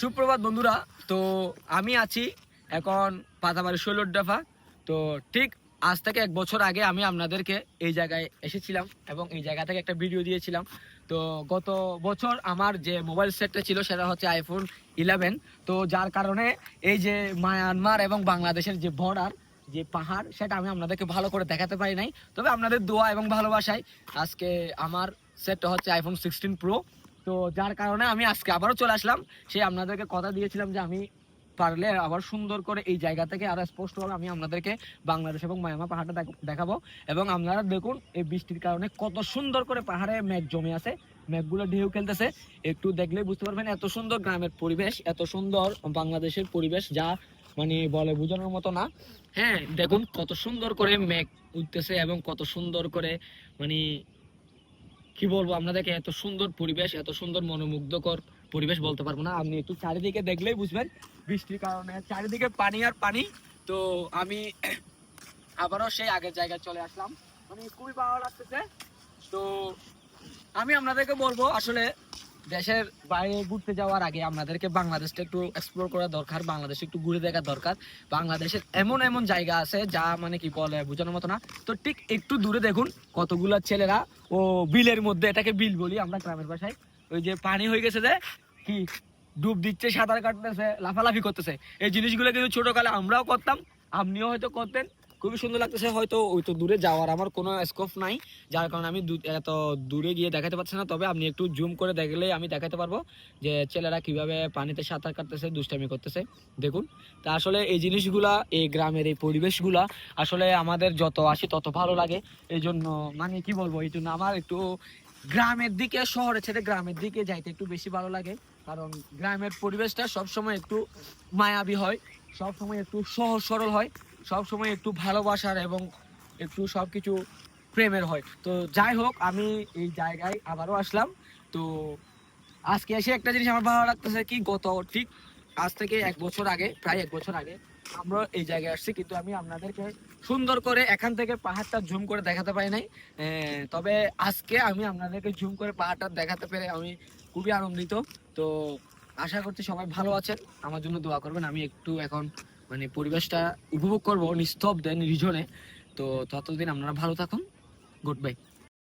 সুপ্রভাত বন্ধুরা, তো আমি আছি এখন পাতাবাড়ি শৈলডাফা তো ঠিক আজ থেকে এক বছর আগে আমি আপনাদেরকে এই জায়গায় এসেছিলাম এবং এই জায়গা থেকে একটা ভিডিও দিয়েছিলাম। তো গত বছর আমার যে মোবাইল সেটটা ছিল সেটা হচ্ছে আইফোন ইলেভেন তো যার কারণে এই যে মায়ানমার এবং বাংলাদেশের যে বর্ডার যে পাহাড়, সেটা আমি আপনাদেরকে ভালো করে দেখাতে পারি নাই। তবে আপনাদের দোয়া এবং ভালোবাসায় আজকে আমার সেটটা হচ্ছে আইফোন সিক্সটিন প্রো তো যার কারণে আমি আজকে আবারও চলে আসলাম। সে আপনাদেরকে কথা দিয়েছিলাম যে আমি পারলে আবার সুন্দর করে এই জায়গা থেকে আরও স্পষ্টভাবে আমি আপনাদেরকে বাংলাদেশ এবং মায়ামা পাহাড়টা দেখ- দেখাবো। এবং আপনারা দেখুন এই বৃষ্টির কারণে কত সুন্দর করে পাহাড়ে মেঘ জমে আছে, মেঘগুলো ঢেউ খেলতেছে। একটু দেখলেই বুঝতে পারবেন এত সুন্দর গ্রামের পরিবেশ, এত সুন্দর বাংলাদেশের পরিবেশ যা মানে বলে বোঝানোর মতো না। হ্যাঁ দেখুন কত সুন্দর করে মেঘ উঠতেছে এবং কত সুন্দর করে মানে কি বলব, আপনাদেরকে এত সুন্দর পরিবেশ, এত সুন্দর মনোমুগ্ধকর পরিবেশ বলতে পারব না। আপনি একটু চারিদিকে দেখলেই বুঝবেন বৃষ্টির কারণে। চারিদিকে পানি আর পানি। তো আমি আবারও সেই আগের জায়গায় চলে আসলাম। মানে খুবই ভালো লাগতেছে তো আমি আপনাদেরকে বলব, আসলে দেশের বাইরে ঘুরতে যাওয়ার আগে আমাদেরকে বাংলাদেশটা একটু এক্সপ্লোর করা দরকার, বাংলাদেশে একটু ঘুরে দেখা দরকার। বাংলাদেশের এমন এমন জায়গা আছে যা মানে কি বলে বোঝানোর মতো না। তো ঠিক একটু দূরে দেখুন, কতগুলো ছেলেরা ও বিলের মধ্যে, এটাকে বিল বলি আমরা গ্রামের ভাষায়, ওই যে পানি হয়ে গেছে যে, কি ডুব দিচ্ছে, সাঁতার কাটতেছে, লাফালাফি করতেছে। এই জিনিসগুলো কিন্তু ছোটকালে আমরাও করতাম, আপনিও হয়তো করতেন। খুবই সুন্দর লাগতেছে, হয়তো ওই তো দূরে যাওয়ার আমার কোনো স্কোপ নাই। যার কারণে আমি এত দূরে গিয়ে দেখাতে পারছি না। তবে আপনি একটু জুম করে দেখলে আমি দেখাতে পারব যে ছেলেরা কীভাবে পানিতে সাঁতার কাটতেছে, দুষ্টামি করতেছে। দেখুন, তা আসলে এই জিনিসগুলা, এই গ্রামের এই পরিবেশগুলা আসলে আমাদের যত আসি তত ভালো লাগে। এই জন্য মানে কি বলব, এই জন্য আমার একটু গ্রামের দিকে শহরে ছেড়ে গ্রামের দিকে যাইতে একটু বেশি ভালো লাগে। কারণ গ্রামের পরিবেশটা সবসময় একটু মায়াবী হয়, সবসময় একটু সহজ সরল হয়। সবসময় একটু ভালোবাসার এবং একটু সবকিছু প্রেমের হয়। তো যাই হোক, আমি এই জায়গায় আবারও আসলাম। তো আজকে এসে একটা জিনিস আমার ভালো লাগতেছে কি, গত ঠিক আজ থেকে এক বছর আগে, প্রায় এক বছর আগে আমরা এই জায়গায় আসছি। কিন্তু আমি আপনাদেরকে সুন্দর করে এখান থেকে পাহাড়টা জুম করে দেখাতে পারি নাই। তবে আজকে আমি আপনাদেরকে জুম করে পাহাড়টা দেখাতে পেরে আমি খুবই আনন্দিত। তো আশা করছি সবাই ভালো আছেন। আমার জন্য দোয়া করবেন। আমি একটু এখন মানে পরিবেশটা উপভোগ করব নিস্তব্ধে নির্জনে। তো ততদিন আপনারা ভালো থাকুন। Good bye